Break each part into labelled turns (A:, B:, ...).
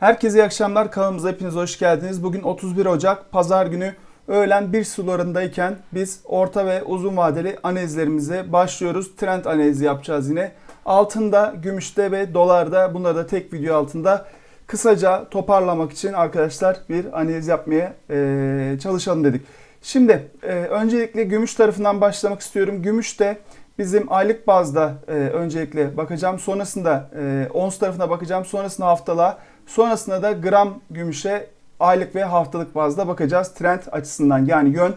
A: Herkese iyi akşamlar. Kanalımıza hepiniz hoş geldiniz. Bugün 31 Ocak Pazar günü öğlen 1 sularındayken biz orta ve uzun vadeli analizlerimize başlıyoruz. Trend analizi yapacağız yine. Altında, gümüşte ve dolarda bunları da tek video altında kısaca toparlamak için arkadaşlar bir analiz yapmaya eee, çalışalım dedik. Şimdi eee, öncelikle gümüş tarafından başlamak istiyorum. Gümüşte bizim aylık bazda eee, öncelikle bakacağım. Sonrasında eee, ons tarafına bakacağım. Sonrasında haftalığa. Sonrasında da gram gümüşe aylık ve haftalık bazda bakacağız. Trend açısından yani yön.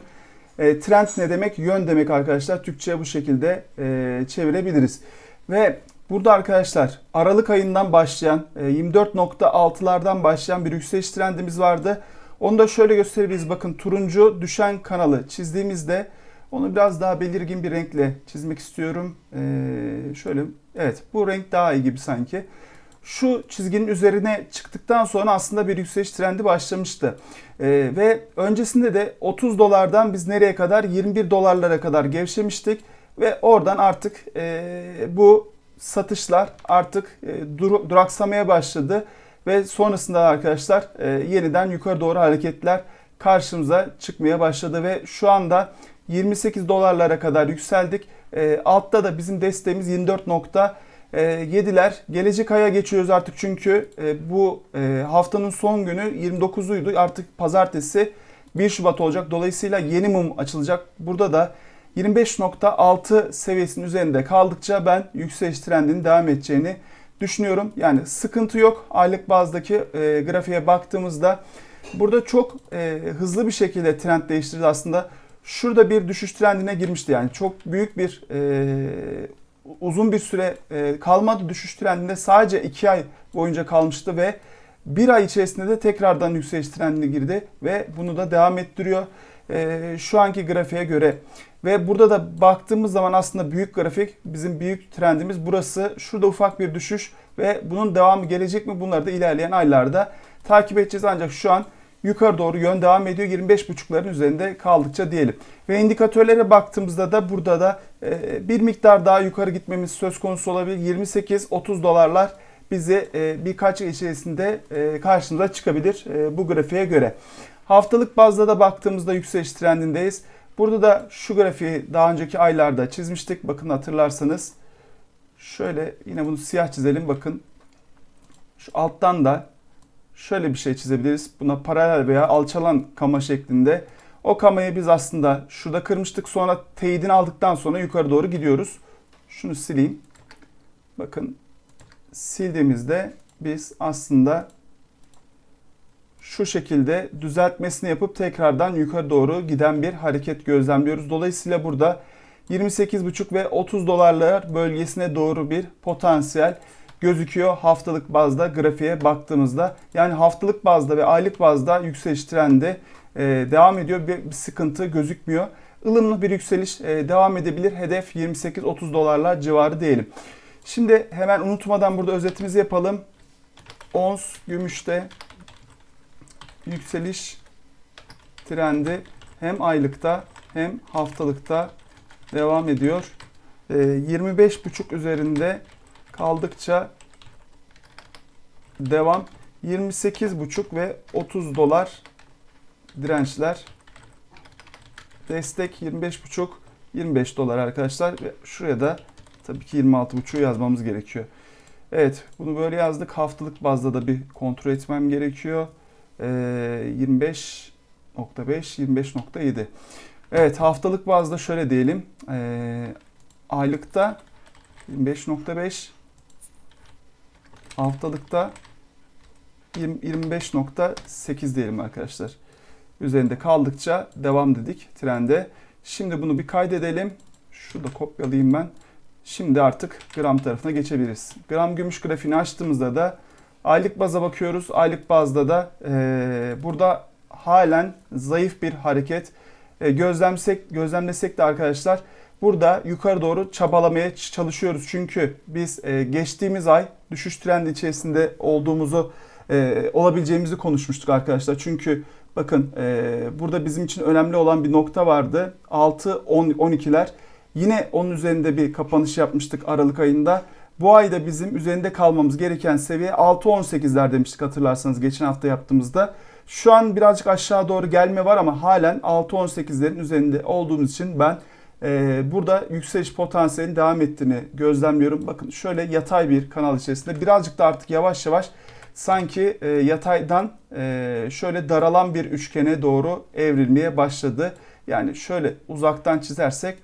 A: E, trend ne demek? Yön demek arkadaşlar. Türkçe bu şekilde e, çevirebiliriz. Ve burada arkadaşlar Aralık ayından başlayan e, 24.6'lardan başlayan bir yükseliş trendimiz vardı. Onu da şöyle gösterebiliriz. Bakın turuncu düşen kanalı çizdiğimizde onu biraz daha belirgin bir renkle çizmek istiyorum. E, şöyle evet bu renk daha iyi gibi sanki şu çizginin üzerine çıktıktan sonra aslında bir yükseliş trendi başlamıştı. Ee, ve öncesinde de 30 dolardan biz nereye kadar 21 dolarlara kadar gevşemiştik ve oradan artık e, bu satışlar artık e, dur- duraksamaya başladı ve sonrasında arkadaşlar e, yeniden yukarı doğru hareketler karşımıza çıkmaya başladı ve şu anda 28 dolarlara kadar yükseldik. E, altta da bizim desteğimiz 24 nokta e, yediler. Gelecek aya geçiyoruz artık çünkü e, bu e, haftanın son günü 29'uydu. Artık pazartesi 1 Şubat olacak. Dolayısıyla yeni mum açılacak. Burada da 25.6 seviyesinin üzerinde kaldıkça ben yükseliş trendinin devam edeceğini düşünüyorum. Yani sıkıntı yok. Aylık bazdaki e, grafiğe baktığımızda burada çok e, hızlı bir şekilde trend değiştirdi aslında. Şurada bir düşüş trendine girmişti yani çok büyük bir e, uzun bir süre e, kalmadı düşüş trendinde sadece 2 ay boyunca kalmıştı ve bir ay içerisinde de tekrardan yükseliş trendine girdi ve bunu da devam ettiriyor e, şu anki grafiğe göre. Ve burada da baktığımız zaman aslında büyük grafik bizim büyük trendimiz burası. Şurada ufak bir düşüş ve bunun devamı gelecek mi bunları da ilerleyen aylarda takip edeceğiz. Ancak şu an yukarı doğru yön devam ediyor. 25.5'ların üzerinde kaldıkça diyelim. Ve indikatörlere baktığımızda da burada da e, bir miktar daha yukarı gitmemiz söz konusu olabilir. 28-30 dolarlar bizi e, birkaç ay içerisinde e, karşımıza çıkabilir bu grafiğe göre. Haftalık bazda da baktığımızda yükseliş trendindeyiz. Burada da şu grafiği daha önceki aylarda çizmiştik. Bakın hatırlarsanız. Şöyle yine bunu siyah çizelim. Bakın şu alttan da şöyle bir şey çizebiliriz. Buna paralel veya alçalan kama şeklinde. O kamayı biz aslında şurada kırmıştık. Sonra teyidini aldıktan sonra yukarı doğru gidiyoruz. Şunu sileyim. Bakın sildiğimizde biz aslında şu şekilde düzeltmesini yapıp tekrardan yukarı doğru giden bir hareket gözlemliyoruz. Dolayısıyla burada 28,5 ve 30 dolarlar bölgesine doğru bir potansiyel gözüküyor haftalık bazda grafiğe baktığımızda. Yani haftalık bazda ve aylık bazda yükseliş trendi e, devam ediyor. Bir, bir sıkıntı gözükmüyor. ılımlı bir yükseliş e, devam edebilir. Hedef 28-30 dolarlar civarı diyelim. Şimdi hemen unutmadan burada özetimizi yapalım. Ons gümüşte yükseliş trendi hem aylıkta hem haftalıkta devam ediyor. E, 25.5 üzerinde kaldıkça devam 28,5 ve 30 dolar dirençler destek 25,5 25 dolar arkadaşlar ve şuraya da tabii ki 26,5'u yazmamız gerekiyor. Evet bunu böyle yazdık haftalık bazda da bir kontrol etmem gerekiyor. Ee, 25.5 25.7 Evet haftalık bazda şöyle diyelim. Ee, aylıkta 25.5 haftalıkta 25.8 diyelim arkadaşlar. Üzerinde kaldıkça devam dedik trende. Şimdi bunu bir kaydedelim. Şurada kopyalayayım ben. Şimdi artık gram tarafına geçebiliriz. Gram gümüş grafiğini açtığımızda da aylık baza bakıyoruz. Aylık bazda da e, burada halen zayıf bir hareket e, gözlemsek gözlemlesek de arkadaşlar burada yukarı doğru çabalamaya çalışıyoruz. Çünkü biz e, geçtiğimiz ay düşüş trendi içerisinde olduğumuzu e, olabileceğimizi konuşmuştuk arkadaşlar. Çünkü bakın e, burada bizim için önemli olan bir nokta vardı. 6 10 12'ler. Yine onun üzerinde bir kapanış yapmıştık Aralık ayında. Bu ayda bizim üzerinde kalmamız gereken seviye 6.18'ler demiştik hatırlarsanız geçen hafta yaptığımızda. Şu an birazcık aşağı doğru gelme var ama halen 6.18'lerin üzerinde olduğumuz için ben e, burada yükseliş potansiyelinin devam ettiğini gözlemliyorum. Bakın şöyle yatay bir kanal içerisinde birazcık da artık yavaş yavaş sanki e, yataydan e, şöyle daralan bir üçgene doğru evrilmeye başladı. Yani şöyle uzaktan çizersek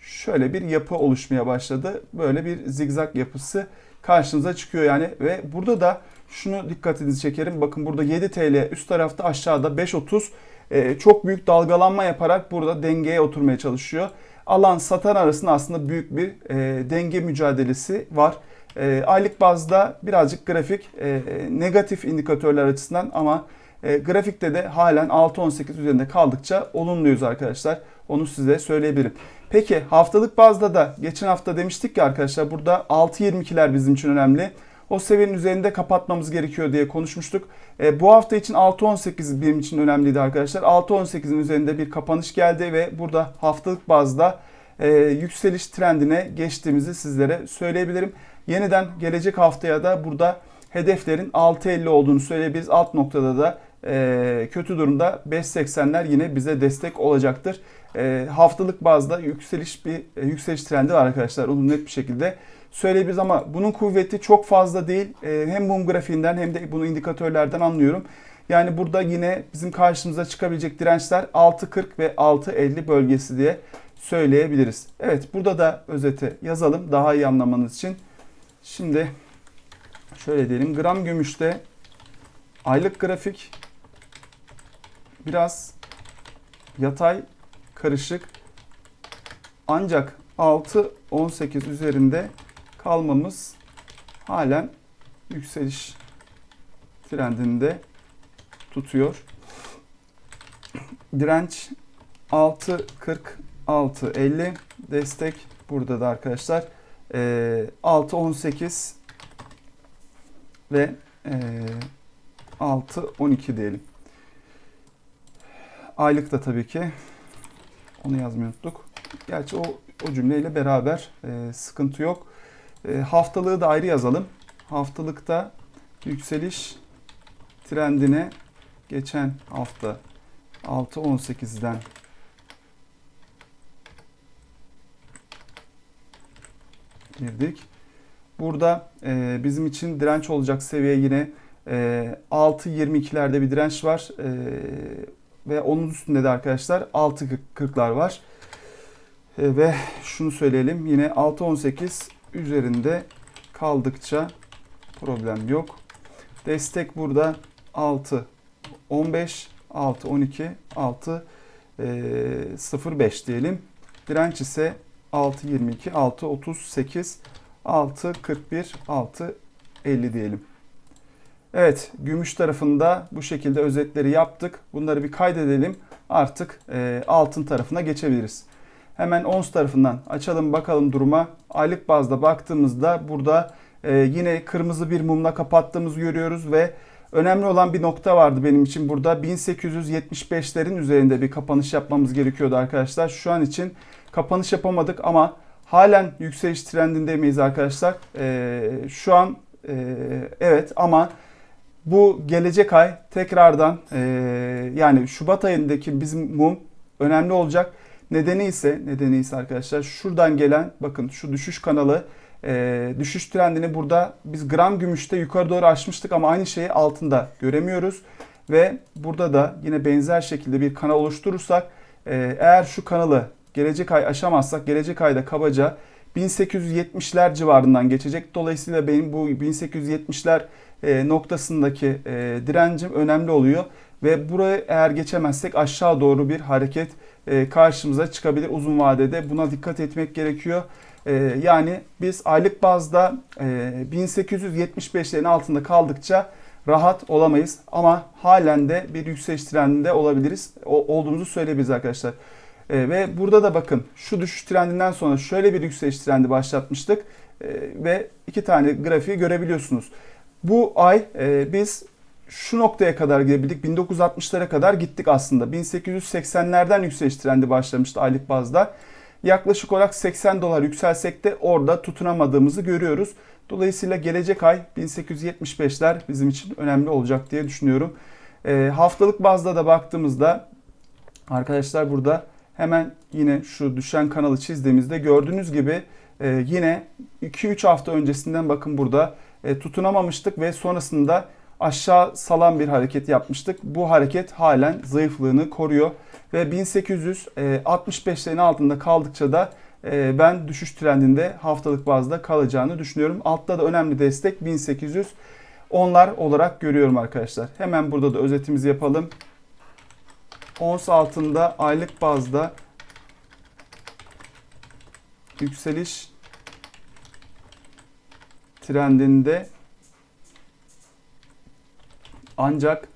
A: şöyle bir yapı oluşmaya başladı. Böyle bir zigzag yapısı karşınıza çıkıyor yani ve burada da şunu dikkatinizi çekerim. Bakın burada 7 TL üst tarafta aşağıda 5.30 e, çok büyük dalgalanma yaparak burada dengeye oturmaya çalışıyor. Alan satan arasında aslında büyük bir e, denge mücadelesi var. E, aylık bazda birazcık grafik e, negatif indikatörler açısından ama e, grafikte de halen 6.18 üzerinde kaldıkça olumluyuz arkadaşlar. Onu size söyleyebilirim. Peki haftalık bazda da geçen hafta demiştik ki arkadaşlar burada 6.22'ler bizim için önemli. O seviyenin üzerinde kapatmamız gerekiyor diye konuşmuştuk. E, bu hafta için 6.18 benim için önemliydi arkadaşlar. 6.18'in üzerinde bir kapanış geldi ve burada haftalık bazda e, yükseliş trendine geçtiğimizi sizlere söyleyebilirim. Yeniden gelecek haftaya da burada hedeflerin 6.50 olduğunu söyleyebiliriz. Alt noktada da e, kötü durumda 5.80'ler yine bize destek olacaktır. E, haftalık bazda yükseliş bir e, yükseliş trendi var arkadaşlar. Onu net bir şekilde söyleyebiliriz ama bunun kuvveti çok fazla değil. E, hem mum grafiğinden hem de bunu indikatörlerden anlıyorum. Yani burada yine bizim karşımıza çıkabilecek dirençler 6.40 ve 6.50 bölgesi diye söyleyebiliriz. Evet burada da özeti yazalım daha iyi anlamanız için. Şimdi şöyle diyelim gram gümüşte aylık grafik biraz yatay karışık ancak 6-18 üzerinde kalmamız halen yükseliş trendinde tutuyor. Direnç 6.40 6.50 destek burada da arkadaşlar e, 6.18 ve e, 6.12 diyelim. Aylık da tabii ki onu yazmayı unuttuk. Gerçi o, o cümleyle beraber e, sıkıntı yok. E, haftalığı da ayrı yazalım. Haftalıkta yükseliş trendine geçen hafta 6.18'den girdik. Burada e, bizim için direnç olacak seviye yine e, 6.22'lerde bir direnç var. E, ve onun üstünde de arkadaşlar 6.40'lar var. E, ve şunu söyleyelim yine 6.18 üzerinde kaldıkça problem yok. Destek burada 6 15 6 12 6 05 diyelim. Direnç ise 6 22 6 38 6 41 6 50 diyelim. Evet, gümüş tarafında bu şekilde özetleri yaptık. Bunları bir kaydedelim. Artık e, altın tarafına geçebiliriz. Hemen ons tarafından açalım bakalım duruma. Aylık bazda baktığımızda burada e, yine kırmızı bir mumla kapattığımızı görüyoruz ve önemli olan bir nokta vardı benim için burada. 1875'lerin üzerinde bir kapanış yapmamız gerekiyordu arkadaşlar. Şu an için kapanış yapamadık ama halen yükseliş trendinde miyiz arkadaşlar? E, şu an e, evet ama bu gelecek ay tekrardan e, yani Şubat ayındaki bizim mum önemli olacak. Nedeni ise nedeni ise arkadaşlar şuradan gelen bakın şu düşüş kanalı e, düşüş trendini burada biz gram gümüşte yukarı doğru açmıştık ama aynı şeyi altında göremiyoruz. Ve burada da yine benzer şekilde bir kanal oluşturursak e, eğer şu kanalı gelecek ay aşamazsak gelecek ayda kabaca 1870'ler civarından geçecek. Dolayısıyla benim bu 1870'ler e, noktasındaki e, direncim önemli oluyor. Ve burayı eğer geçemezsek aşağı doğru bir hareket karşımıza çıkabilir uzun vadede. Buna dikkat etmek gerekiyor. Yani biz aylık bazda 1875'lerin altında kaldıkça rahat olamayız. Ama halen de bir yükseliş trendinde olabiliriz. Olduğumuzu söyleyebiliriz arkadaşlar. Ve burada da bakın şu düşüş trendinden sonra şöyle bir yükseliş trendi başlatmıştık. Ve iki tane grafiği görebiliyorsunuz. Bu ay e, biz şu noktaya kadar gidebildik. 1960'lara kadar gittik aslında. 1880'lerden yükseliş trendi başlamıştı aylık bazda. Yaklaşık olarak 80 dolar yükselsek de orada tutunamadığımızı görüyoruz. Dolayısıyla gelecek ay 1875'ler bizim için önemli olacak diye düşünüyorum. E, haftalık bazda da baktığımızda arkadaşlar burada hemen yine şu düşen kanalı çizdiğimizde gördüğünüz gibi e, yine 2-3 hafta öncesinden bakın burada e, tutunamamıştık ve sonrasında aşağı salan bir hareket yapmıştık. Bu hareket halen zayıflığını koruyor ve 1865'lerin altında kaldıkça da e, ben düşüş trendinde haftalık bazda kalacağını düşünüyorum. Altta da önemli destek 1800 onlar olarak görüyorum arkadaşlar. Hemen burada da özetimizi yapalım. Ons altında aylık bazda yükseliş trendinde ancak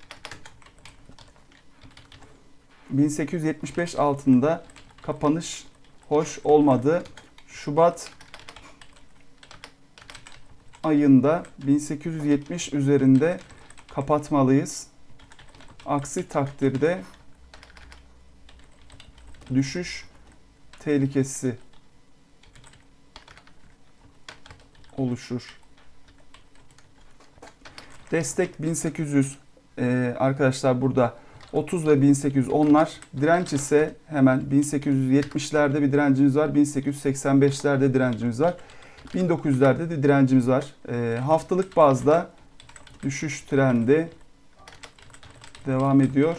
A: 1875 altında kapanış hoş olmadı. Şubat ayında 1870 üzerinde kapatmalıyız. Aksi takdirde düşüş tehlikesi oluşur. Destek 1800 ee, arkadaşlar burada 30 ve 1800 onlar. Direnç ise hemen 1870'lerde bir direncimiz var. 1885'lerde direncimiz var. 1900'lerde de direncimiz var. Ee, haftalık bazda düşüş trendi devam ediyor.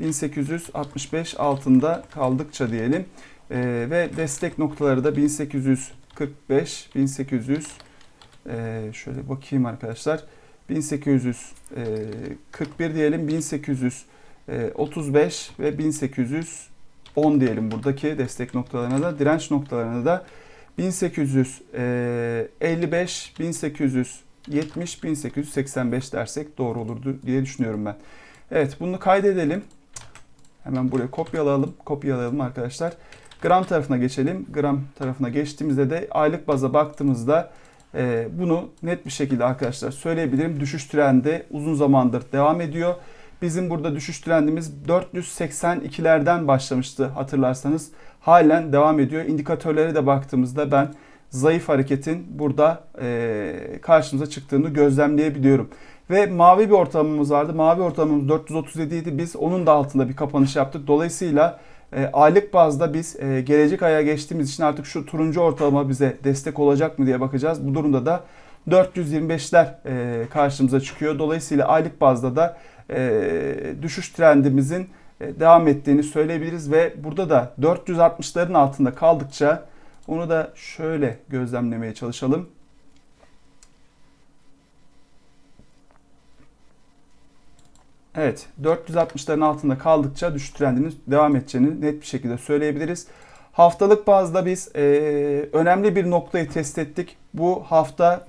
A: 1865 altında kaldıkça diyelim. Ee, ve destek noktaları da 1845, 1800 ee, şöyle bakayım arkadaşlar. 1841 diyelim, 1835 ve 1810 diyelim buradaki destek noktalarına da, direnç noktalarına da 1855, 1870, 1885 dersek doğru olurdu diye düşünüyorum ben. Evet bunu kaydedelim. Hemen buraya kopyalayalım. Kopyalayalım arkadaşlar. Gram tarafına geçelim. Gram tarafına geçtiğimizde de aylık baza baktığımızda e, bunu net bir şekilde arkadaşlar söyleyebilirim. Düşüş trendi uzun zamandır devam ediyor. Bizim burada düşüş trendimiz 482'lerden başlamıştı hatırlarsanız. Halen devam ediyor. İndikatörlere de baktığımızda ben zayıf hareketin burada e, karşımıza çıktığını gözlemleyebiliyorum. Ve mavi bir ortamımız vardı. Mavi ortamımız 437 idi. Biz onun da altında bir kapanış yaptık. Dolayısıyla e, aylık bazda biz e, gelecek aya geçtiğimiz için artık şu turuncu ortalama bize destek olacak mı diye bakacağız. Bu durumda da 425'ler e, karşımıza çıkıyor. Dolayısıyla aylık bazda da e, düşüş trendimizin e, devam ettiğini söyleyebiliriz ve burada da 460'ların altında kaldıkça onu da şöyle gözlemlemeye çalışalım. Evet 460'ların altında kaldıkça düşüş trendinin devam edeceğini net bir şekilde söyleyebiliriz. Haftalık bazda biz e, önemli bir noktayı test ettik. Bu hafta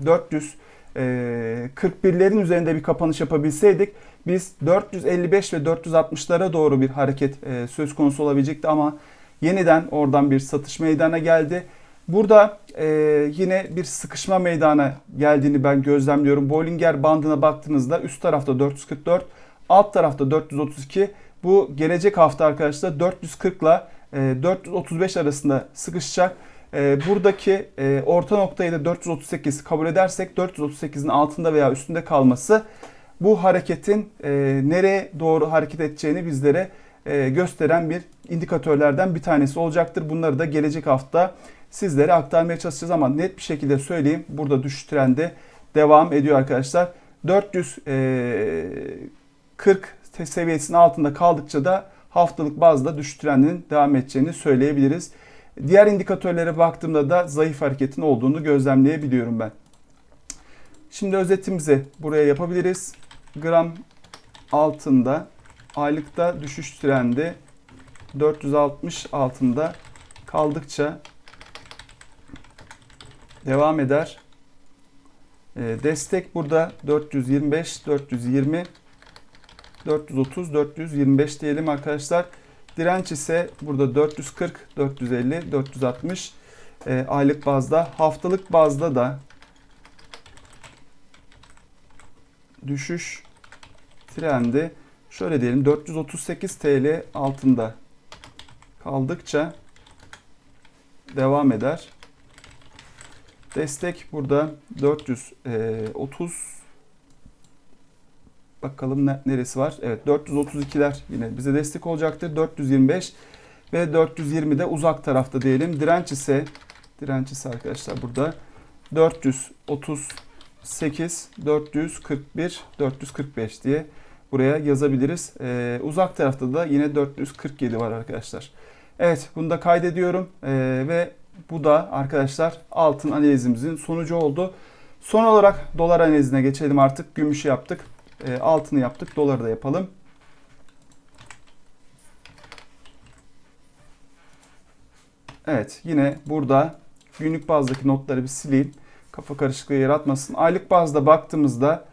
A: 441'lerin e, üzerinde bir kapanış yapabilseydik biz 455 ve 460'lara doğru bir hareket söz konusu olabilecekti ama yeniden oradan bir satış meydana geldi. Burada e, yine bir sıkışma meydana geldiğini ben gözlemliyorum. Bollinger bandına baktığınızda üst tarafta 444, Alt tarafta 432. Bu gelecek hafta arkadaşlar 440 ile e, 435 arasında sıkışacak. E, buradaki e, orta noktayı da 438 kabul edersek 438'in altında veya üstünde kalması bu hareketin nereye doğru hareket edeceğini bizlere gösteren bir indikatörlerden bir tanesi olacaktır. Bunları da gelecek hafta sizlere aktarmaya çalışacağız ama net bir şekilde söyleyeyim burada düşüş trendi devam ediyor arkadaşlar. 400 40 seviyesinin altında kaldıkça da haftalık bazda düşüş trendinin devam edeceğini söyleyebiliriz. Diğer indikatörlere baktığımda da zayıf hareketin olduğunu gözlemleyebiliyorum ben. Şimdi özetimizi buraya yapabiliriz. Gram altında aylıkta düşüş trendi 460 altında kaldıkça devam eder. Ee, destek burada 425 420 430, 425 diyelim arkadaşlar. Direnç ise burada 440, 450, 460 e, aylık bazda. Haftalık bazda da düşüş trendi şöyle diyelim 438 TL altında kaldıkça devam eder. Destek burada 430 Bakalım ne, neresi var? Evet 432'ler yine bize destek olacaktır. 425 ve 420 de uzak tarafta diyelim. Direnç ise direnç ise arkadaşlar burada 438, 441, 445 diye buraya yazabiliriz. Ee, uzak tarafta da yine 447 var arkadaşlar. Evet bunu da kaydediyorum ee, ve bu da arkadaşlar altın analizimizin sonucu oldu. Son olarak dolar analizine geçelim artık. Gümüşü yaptık. E, altını yaptık. Doları da yapalım. Evet yine burada günlük bazdaki notları bir sileyim. Kafa karışıklığı yaratmasın. Aylık bazda baktığımızda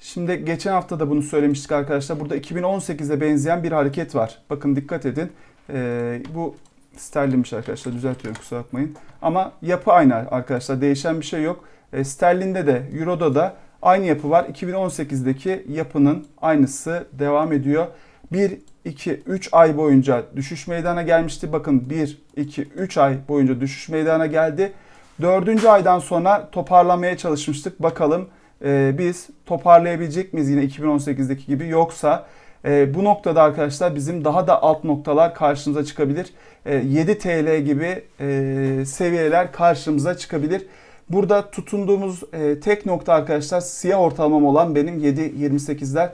A: şimdi geçen hafta da bunu söylemiştik arkadaşlar. Burada 2018'e benzeyen bir hareket var. Bakın dikkat edin. Ee, bu sterlinmiş arkadaşlar düzeltiyorum kusura bakmayın. Ama yapı aynı arkadaşlar değişen bir şey yok. E, sterlinde de Euro'da da aynı yapı var. 2018'deki yapının aynısı devam ediyor. 1, 2, 3 ay boyunca düşüş meydana gelmişti. Bakın 1, 2, 3 ay boyunca düşüş meydana geldi. Dördüncü aydan sonra toparlamaya çalışmıştık. Bakalım e, biz toparlayabilecek miyiz yine 2018'deki gibi yoksa e, bu noktada arkadaşlar bizim daha da alt noktalar karşımıza çıkabilir. E, 7 TL gibi e, seviyeler karşımıza çıkabilir. Burada tutunduğumuz e, tek nokta arkadaşlar siyah ortalamam olan benim 7.28'ler.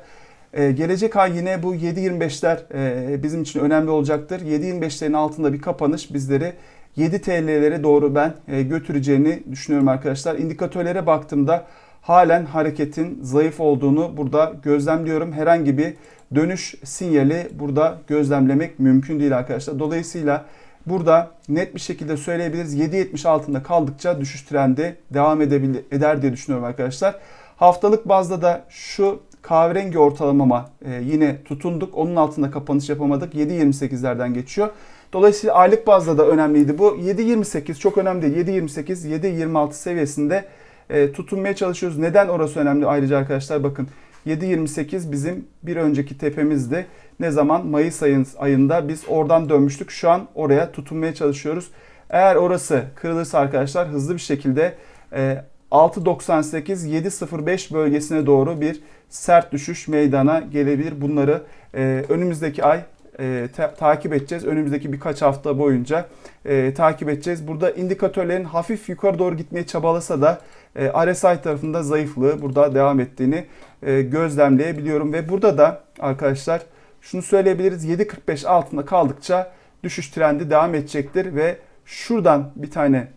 A: E, gelecek ay yine bu 7.25'ler e, bizim için önemli olacaktır. 7.25'lerin altında bir kapanış bizleri 7 TL'lere doğru ben e, götüreceğini düşünüyorum arkadaşlar. İndikatörlere baktığımda halen hareketin zayıf olduğunu burada gözlemliyorum. Herhangi bir dönüş sinyali burada gözlemlemek mümkün değil arkadaşlar. Dolayısıyla burada net bir şekilde söyleyebiliriz. 7.70 altında kaldıkça düşüş trendi devam edebilir, eder diye düşünüyorum arkadaşlar. Haftalık bazda da şu kahverengi ortalamama e, yine tutunduk. Onun altında kapanış yapamadık. 7.28'lerden geçiyor. Dolayısıyla aylık bazda da önemliydi bu. 7.28 çok önemli değil. 7.28, 7.26 seviyesinde e, tutunmaya çalışıyoruz. Neden orası önemli ayrıca arkadaşlar bakın. 7.28 bizim bir önceki tepemizdi. Ne zaman? Mayıs ayın, ayında biz oradan dönmüştük. Şu an oraya tutunmaya çalışıyoruz. Eğer orası kırılırsa arkadaşlar hızlı bir şekilde e, 6.98-7.05 bölgesine doğru bir sert düşüş meydana gelebilir. Bunları e, önümüzdeki ay e, ta- takip edeceğiz. Önümüzdeki birkaç hafta boyunca e, takip edeceğiz. Burada indikatörlerin hafif yukarı doğru gitmeye çabalasa da e, RSI tarafında zayıflığı burada devam ettiğini e, gözlemleyebiliyorum. Ve burada da arkadaşlar şunu söyleyebiliriz. 7.45 altında kaldıkça düşüş trendi devam edecektir ve şuradan bir tane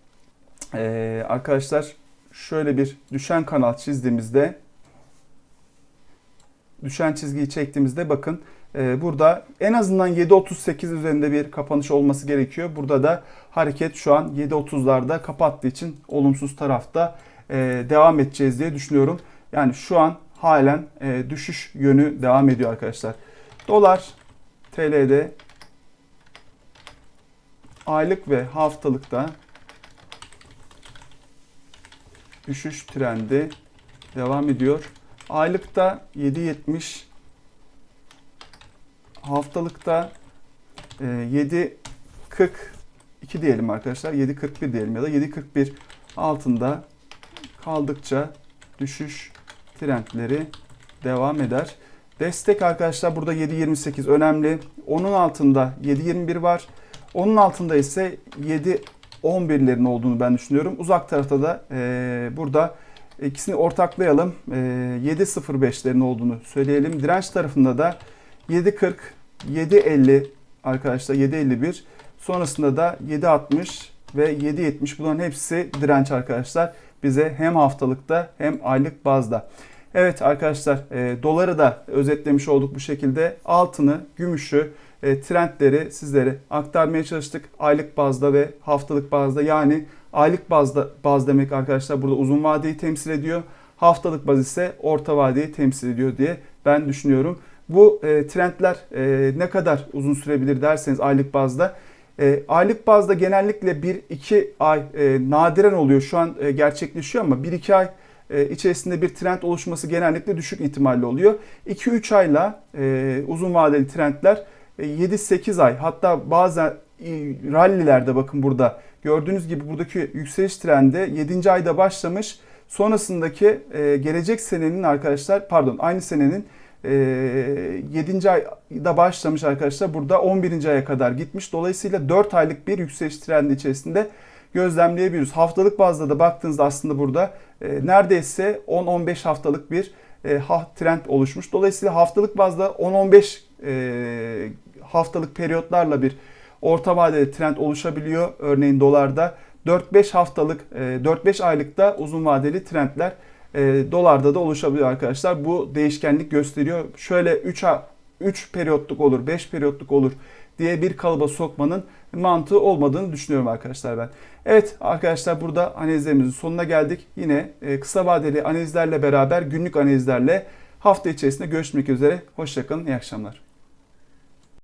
A: e, arkadaşlar şöyle bir düşen kanal çizdiğimizde düşen çizgiyi çektiğimizde bakın e, burada en azından 7.38 üzerinde bir kapanış olması gerekiyor. Burada da hareket şu an 7.30'larda kapattığı için olumsuz tarafta e, devam edeceğiz diye düşünüyorum. Yani şu an halen e, düşüş yönü devam ediyor arkadaşlar. Dolar TL'de aylık ve haftalıkta düşüş trendi devam ediyor. Aylıkta 7.70 haftalıkta 7.42 diyelim arkadaşlar. 7.41 diyelim ya da 7.41 altında kaldıkça düşüş trendleri devam eder. Destek arkadaşlar burada 7.28 önemli. Onun altında 7.21 var. Onun altında ise 7.11'lerin olduğunu ben düşünüyorum. Uzak tarafta da e, burada ikisini ortaklayalım. E, 7.05'lerin olduğunu söyleyelim. Direnç tarafında da 7.40, 7.50 arkadaşlar 7.51. Sonrasında da 7.60 ve 7.70 bunların hepsi direnç arkadaşlar. Bize hem haftalıkta hem aylık bazda. Evet arkadaşlar e, doları da özetlemiş olduk bu şekilde. Altını, gümüşü, e, trendleri sizlere aktarmaya çalıştık. Aylık bazda ve haftalık bazda yani aylık bazda baz demek arkadaşlar burada uzun vadeyi temsil ediyor. Haftalık baz ise orta vadeyi temsil ediyor diye ben düşünüyorum. Bu e, trendler e, ne kadar uzun sürebilir derseniz aylık bazda. E, aylık bazda genellikle 1-2 ay e, nadiren oluyor. Şu an e, gerçekleşiyor ama 1-2 ay e, içerisinde bir trend oluşması genellikle düşük ihtimalle oluyor. 2-3 ayla e, uzun vadeli trendler e, 7-8 ay hatta bazen rallilerde bakın burada gördüğünüz gibi buradaki yükseliş trendi 7. ayda başlamış. Sonrasındaki e, gelecek senenin arkadaşlar pardon aynı senenin e, 7. ayda başlamış arkadaşlar. Burada 11. aya kadar gitmiş. Dolayısıyla 4 aylık bir yükseliş trendi içerisinde gözlemleyebiliyoruz. Haftalık bazda da baktığınızda aslında burada e, neredeyse 10-15 haftalık bir e, trend oluşmuş. Dolayısıyla haftalık bazda 10-15 e, haftalık periyotlarla bir orta vadeli trend oluşabiliyor. Örneğin dolarda 4-5 haftalık, e, 4-5 aylıkta uzun vadeli trendler e, dolarda da oluşabiliyor arkadaşlar. Bu değişkenlik gösteriyor. Şöyle 3 3 periyotluk olur, 5 periyotluk olur diye bir kalıba sokmanın mantığı olmadığını düşünüyorum arkadaşlar ben. Evet arkadaşlar burada analizlerimizin sonuna geldik. Yine e, kısa vadeli analizlerle beraber günlük analizlerle hafta içerisinde görüşmek üzere. Hoşçakalın, iyi akşamlar.